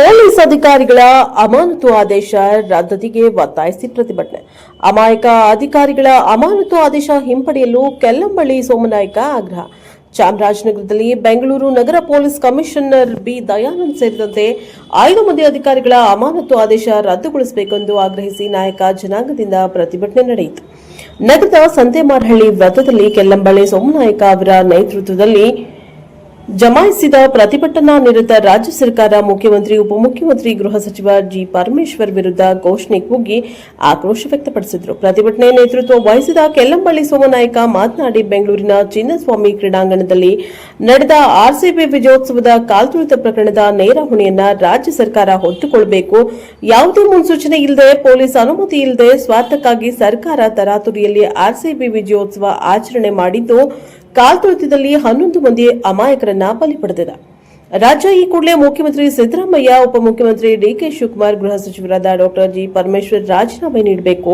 Police ಅಧಿಕಾರಿಗಳ ಅಮಾನತು ಆದೇಶ ರದ್ದತಿಗೆ ಒತ್ತಾಯಿಸಿ ಪ್ರತಿಭಟನೆ. ಅಮಾಯಕ ಅಧಿಕಾರಿಗಳ ಅಮಾನತು ಆದೇಶ ಹಿಂಪಡೆಯಲು ಕೆಲ್ಲಂಬಳ್ಳಿ ಸೋಮನಾಯಕ ಆಗ್ರಹ. ಚಾಮರಾಜನಗರದಲ್ಲಿ ಬೆಂಗಳೂರು ನಗರ ಪೊಲೀಸ್ ಕಮಿಷನರ್ ಬಿ ದಯಾನಂದ್ ಸೇರಿದಂತೆ ಐದು ಮಂದಿ ಅಧಿಕಾರಿಗಳ ಅಮಾನತು ಆದೇಶ ರದ್ದುಗೊಳಿಸಬೇಕೆಂದು ಆಗ್ರಹಿಸಿ ನಾಯಕ ಜನಾಂಗದಿಂದ ಪ್ರತಿಭಟನೆ ನಡೆಯಿತು. ನಗರದ ಸಂತೆಮಾರಹಳ್ಳಿ ವೃತ್ತದಲ್ಲಿ ಕೆಲ್ಲಂಬಳ್ಳಿ ಸೋಮನಾಯಕ ಅವರ ನೇತೃತ್ವದಲ್ಲಿ ಜಮಾಯಿಸಿದ ಪ್ರತಿಭಟನಾ ನಿರತ ರಾಜ್ಯ ಸರ್ಕಾರ ಮುಖ್ಯಮಂತ್ರಿ, ಉಪಮುಖ್ಯಮಂತ್ರಿ, ಗೃಹ ಸಚಿವ ಜಿ. ಪರಮೇಶ್ವರ್ ವಿರುದ್ಧ ಘೋಷಣೆ ಕೂಗಿ ಆಕ್ರೋಶ ವ್ಯಕ್ತಪಡಿಸಿದರು. ಪ್ರತಿಭಟನೆ ನೇತೃತ್ವ ವಹಿಸಿದ ಕೆಲ್ಲಂಬಳ್ಳಿ ಸೋಮನಾಯಕ ಮಾತನಾಡಿ, ಬೆಂಗಳೂರಿನ ಚಿನ್ನಸ್ವಾಮಿ ಕ್ರೀಡಾಂಗಣದಲ್ಲಿ ನಡೆದ ಆರ್ಸಿಬಿ ವಿಜಯೋತ್ಸವದ ಕಾಲ್ತುಳಿತ ಪ್ರಕರಣದ ನೇರ ಹೊಣೆಯನ್ನ ರಾಜ್ಯ ಸರ್ಕಾರ ಹೊತ್ತುಕೊಳ್ಳಬೇಕು ಯಾವುದೇ ಮುನ್ಸೂಚನೆ ಇಲ್ಲದೆ, ಪೊಲೀಸ್ ಅನುಮತಿ ಇಲ್ಲದೆ ಸ್ವಾರ್ಥಕ್ಕಾಗಿ ಸರ್ಕಾರ ತರಾತುರಿಯಲ್ಲಿ ಆರ್ಸಿಬಿ ವಿಜಯೋತ್ಸವ ಆಚರಣೆ ಮಾಡಿದ್ದು ಕಾಲ್ತುಳಿತದಲ್ಲಿ ಹನ್ನೊಂದು ಮಂದಿ ಅಮಾಯಕರನ್ನ ಬಲಿ ಪಡೆದಿದೆ. ರಾಜ್ಯ ಈ ಕೂಡಲೇ ಮುಖ್ಯಮಂತ್ರಿ ಸಿದ್ದರಾಮಯ್ಯ, ಉಪಮುಖ್ಯಮಂತ್ರಿ ಡಿಕೆ ಶಿವಕುಮಾರ್, ಗೃಹ ಸಚಿವರಾದ ಡಾಕ್ಟರ್ ಜಿ. ಪರಮೇಶ್ವರ್ ರಾಜೀನಾಮೆ ನೀಡಬೇಕು.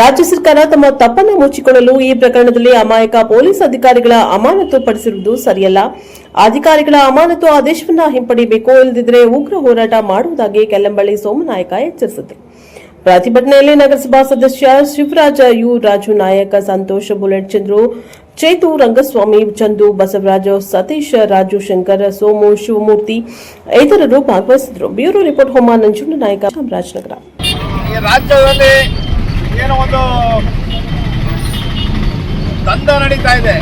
ರಾಜ್ಯ ಸರ್ಕಾರ ತಮ್ಮ ತಪ್ಪನ್ನು ಮುಚ್ಚಿಕೊಳ್ಳಲು ಈ ಪ್ರಕರಣದಲ್ಲಿ ಅಮಾಯಕ ಪೊಲೀಸ್ ಅಧಿಕಾರಿಗಳ ಅಮಾನತು ಪಡಿಸಿರುವುದು ಸರಿಯಲ್ಲ. ಅಧಿಕಾರಿಗಳ ಅಮಾನತು ಆದೇಶವನ್ನ ಹಿಂಪಡೆಯಬೇಕು ಇಲ್ಲದಿದ್ದರೆ ಉಗ್ರ ಹೋರಾಟ ಮಾಡುವುದಾಗಿ ಕೆಲ್ಲಂಬಳ್ಳಿ ಸೋಮನಾಯಕ ಎಚ್ಚರಿಸಿದರು ಪ್ರತಿಭಟನೆಯಲ್ಲಿ ನಗರಸಭಾ ಸದಸ್ಯ ಶಿವರಾಜ ಯು ರಾಜು ನಾಯಕ ಸಂತೋಷ ಬುಲೆಟ್ ಚಂದ್ರು ಚೇತು ರಂಗಸ್ವಾಮಿ ಚಂದು ಬಸವರಾಜ ಸತೀಶ್ ರಾಜು ಶಂಕರ್ ಸೋಮು ಶಿವಮೂರ್ತಿ ಇತರರು ಭಾಗವಹಿಸಿದರು ಬ್ಯೂರೋ ರಿಪೋರ್ಟ್, ಹೋಮ ನಂಜುಂಡ ನಾಯಕ, ಚಾಮರಾಜನಗರ. ರಾಜ್ಯದಲ್ಲಿ ಏನೋ ಒಂದು ನಡೀತಾ ಇದೆ.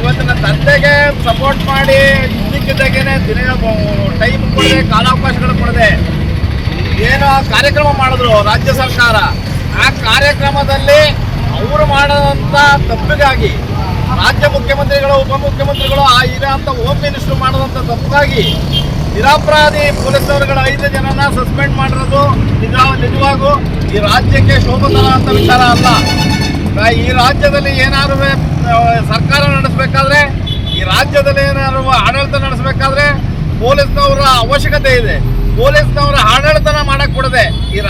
ಇವತ್ತಿನ ದಂಧೆಗೆ ಸಪೋರ್ಟ್ ಮಾಡಿ ಇದ್ದಕ್ಕಿದ್ದಾಗೇನೆ ದಿನ, ಟೈಮ್ ಕೊಡದೆ, ಕಾಲಾವಕಾಶಗಳು ಕೊಡದೆ ಏನೋ ಕಾರ್ಯಕ್ರಮ ಮಾಡಿದ್ರು ರಾಜ್ಯ ಸರ್ಕಾರ? ಆ ಕಾರ್ಯಕ್ರಮದಲ್ಲಿ ಅವರು ಮಾಡೋದಂಥ ತಪ್ಪಿಗಾಗಿ ರಾಜ್ಯ ಮುಖ್ಯಮಂತ್ರಿಗಳು, ಉಪಮುಖ್ಯಮಂತ್ರಿಗಳು ಆ ಇರೋಂಥ ಹೋಮ್ ಮಿನಿಸ್ಟರ್ ಮಾಡಿದಂಥ ತಪ್ಪಿಗಾಗಿ ನಿರಾಪರಾಧಿ ಪೊಲೀಸರುಗಳ ಐದು ಜನನ ಸಸ್ಪೆಂಡ್ ಮಾಡಿರೋದು ನಿಜ ನಿಜವಾಗೂ ಈ ರಾಜ್ಯಕ್ಕೆ ಶೋಭ ಅಂತ ವಿಚಾರ ಅಲ್ಲ. ಈ ರಾಜ್ಯದಲ್ಲಿ ಏನಾದರೂ ಸರ್ಕಾರ ನಡೆಸಬೇಕಾದ್ರೆ, ಈ ರಾಜ್ಯದಲ್ಲಿ ಏನಾದ್ರು ಆಡಳಿತ ನಡೆಸಬೇಕಾದ್ರೆ ಪೊಲೀಸ್ನವರ ಅವಶ್ಯಕತೆ ಇದೆ. ಪೊಲೀಸ್ನವರ ಆಡಳಿತ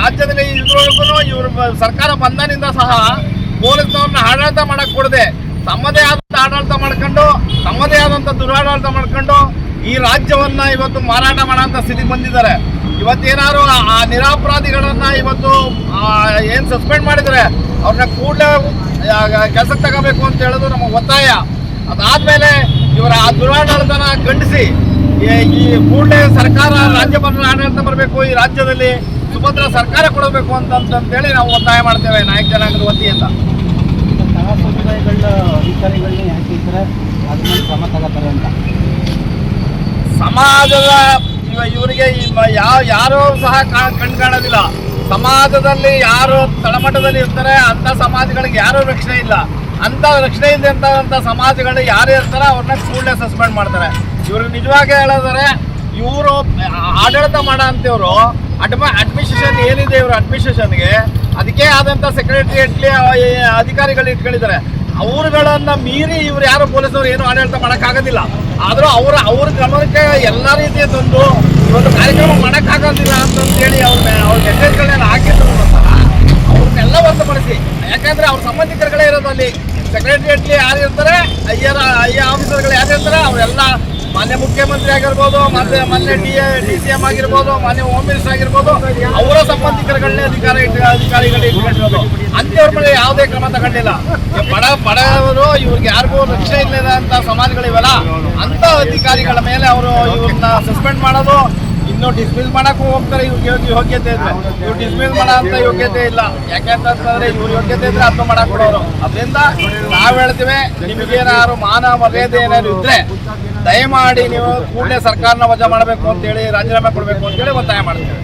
ರಾಜ್ಯದಲ್ಲಿ ಇದ್ರೊಳಗೂ ಇವರು ಸರ್ಕಾರ ಬಂದನಿಂದ ಸಹ ಪೊಲೀಸ್ನವ್ರನ್ನ ಆಡಳಿತ ಮಾಡಕ್ ಕೊಡದೆ. ತಮ್ಮದೇ ಆದಂಥ ಆಡಳಿತ ಮಾಡ್ಕೊಂಡು, ತಮ್ಮದೇ ಆದಂಥ ದುರಾಡಳಿತ ಮಾಡ್ಕೊಂಡು ಈ ರಾಜ್ಯವನ್ನ ಇವತ್ತು ಮಾರಾಟ ಮಾಡೋಂಥ ಸ್ಥಿತಿ ಬಂದಿದ್ದಾರೆ. ಇವತ್ತೇನಾದ್ರು ಆ- ನಿರಪರಾಧಿಗಳನ್ನ ಇವತ್ತು ಏನು ಸಸ್ಪೆಂಡ್ ಮಾಡಿದರೆ ಅವ್ರನ್ನ ಕೂಡಲೇ ಕೆಲಸಕ್ಕೆ ತಗೋಬೇಕು ಅಂತ ಹೇಳೋದು ನಮ್ಮ ಒತ್ತಾಯ. ಅದಾದ್ಮೇಲೆ ಇವರ ಆ ದುರಾಡಳಿತನ ಖಂಡಿಸಿ, ಈ- ಕೂಡಲೇ ಸರ್ಕಾರ ರಾಜ್ಯ ಬರ ಆಡಳಿತ ಬರಬೇಕು ಈ ರಾಜ್ಯದಲ್ಲಿ. ಸುಭದ್ರ ಸರ್ಕಾರ ಕೊಡಬೇಕು ಅಂತ ಅಂತೇಳಿ ನಾವು ಒತ್ತಾಯ ಮಾಡ್ತೇವೆ ನಾಯಕ ಜನಾಂಗದ ವತಿಯಿಂದ. ಕಲಾ ಸಮುದಾಯಗಳ ಅಧಿಕಾರಿಗಳನ್ನ ಯಾಕೆ ಈ ಥರ ಅದ್ರ ಕ್ರಮ ತಗೋತಾರೆ ಅಂತ? ಸಮಾಜದ ಇವ- ಇವರಿಗೆ ಇವ- ಯಾವ ಯಾರೋ ಸಹ ಕಾ- ಕಣ್ ಕಾಣೋದಿಲ್ಲ ಸಮಾಜದಲ್ಲಿ ಯಾರು ತಳಮಟ್ಟದಲ್ಲಿ ಇರ್ತಾರೆ ಅಂತ ಸಮಾಜಗಳಿಗೆ ಯಾರು ರಕ್ಷಣೆ ಇಲ್ಲ. ಅಂತ ರಕ್ಷಣೆ ಅಂತ ಸಮಾಜಗಳು ಯಾರು ಇರ್ತಾರೆ ಅವ್ರನ್ನ ಕೂಡಲೇ ಸಸ್ಪೆಂಡ್ ಮಾಡ್ತಾರೆ. ಇವ್ರಿಗೆ ನಿಜವಾಗಿ ಹೇಳಿದ್ರೆ ಇವರು ಆಡಳಿತ ಮಾಡೋ ಅಂತವ್ರು ಅಡ್ಮ ಅಡ್ಮಿನಿಸ್ಟ್ರೇಷನ್ ಏನಿದೆ ಇವರು ಅಡ್ಮಿನಿಸ್ಟ್ರೇಷನ್ಗೆ ಅದಕ್ಕೆ ಆದಂಥ ಸೆಕ್ರೆಟರಿಯೇಟ್ಲಿ ಅಧಿಕಾರಿಗಳು ಇಟ್ಕೊಂಡಿದ್ದಾರೆ. ಅವ್ರುಗಳನ್ನ ಮೀರಿ ಇವ್ರು ಯಾರು ಪೊಲೀಸರು ಏನು ಆಡಳಿತ ಮಾಡೋಕ್ಕಾಗೋದಿಲ್ಲ. ಆದರೂ ಅವರ, ಅವ್ರ ಗಮನಕ್ಕೆ ಎಲ್ಲ ರೀತಿಯ ತಂದು ಒಂದು ಕಾರ್ಯಕ್ರಮ ಮಾಡೋಕ್ಕಾಗೋದಿಲ್ಲ ಅಂತಂದೇಳಿ ಅವ್ರ ಅವ್ರ ಮೆಸೇಜ್ಗಳನ್ನೆಲ್ಲ ಹಾಕಿದ್ರು ಅವ್ರನ್ನೆಲ್ಲ ಹೊರತುಪಡಿಸಿ. ಯಾಕಂದ್ರೆ ಅವ್ರ ಸಂಬಂಧಿಕರುಗಳೇ ಇರೋದು ಅಲ್ಲಿ ಸೆಕ್ರೆಟರಿಯೇಟ್ಲಿ ಯಾರು ಇರ್ತಾರೆ, ಅಯ್ಯರ, ಅಯ್ಯ ಆಫೀಸರ್ಗಳು ಯಾರು ಇರ್ತಾರೆ, ಅವರೆಲ್ಲ ಮಾನ್ಯ ಮುಖ್ಯಮಂತ್ರಿ ಆಗಿರ್ಬೋದು, ಮತ್ತೆ ಮಾನ್ಯ ಡಿ ಡಿ ಸಿ ಎಂ ಆಗಿರ್ಬೋದು, ಮಾನ್ಯ ಹೋಮ್ ಮಿನಿಸ್ಟರ್ ಆಗಿರ್ಬೋದು, ಅವರ ಸಂಬಂಧಿಕರುಗಳನ್ನೇ ಅಧಿಕಾರ ಇಟ್ಟು, ಅಧಿಕಾರಿಗಳು ಇಟ್ಕೊಂಡಿರೋದು. ಅಂತವ್ರ ಮೇಲೆ ಯಾವುದೇ ಕ್ರಮ ತಗೊಂಡಿಲ್ಲ. ಬಡ ಬಡವರು ಇವ್ರಿಗೆ ಯಾರಿಗೂ ರಕ್ಷಣೆ ಇಲ್ಲದ ಅಂತ ಸಮಾಜಗಳಿವೆಲ್ಲ ಅಂತ ಅಧಿಕಾರಿಗಳ ಮೇಲೆ ಅವರು ಇವ್ರನ್ನ ಸಸ್ಪೆಂಡ್ ಮಾಡೋದು, ಇನ್ನು ಡಿಸ್ಮಿಸ್ ಮಾಡಕ್ಕೂ ಹೋಗ್ತಾರೆ, ಇವ್ರಿಗೆ ಯೋಗ್ಯ- ಯೋಗ್ಯತೆ ಇದ್ರೆ ಇವ್ರು ಡಿಸ್ಮಿಸ್ ಮಾಡೋ ಅಂತ ಯೋಗ್ಯತೆ ಇಲ್ಲ. ಯಾಕೆಂತಂದ್ರೆ ಇವ್ರ ಯೋಗ್ಯತೆ ಇದ್ರೆ ಅದನ್ನ ಮಾಡಕ್ ಕೊಡೋರು. ಅದರಿಂದ ನಾವು ಹೇಳ್ತೀವಿ, ನಿಮಗೇನಾದ್ರು ಮಾನ ಮರ್ಯಾದೆ ಏನಾದ್ರು ಇದ್ರೆ ದಯಮಾಡಿ ನೀವು ಕೂಡಲೇ ಸರ್ಕಾರನ ವಜಾ ಮಾಡಬೇಕು ಅಂತೇಳಿ ರಾಜೀನಾಮೆ ಕೊಡಬೇಕು ಅಂತೇಳಿ ಒತ್ತಾಯ ಮಾಡ್ತೀವಿ.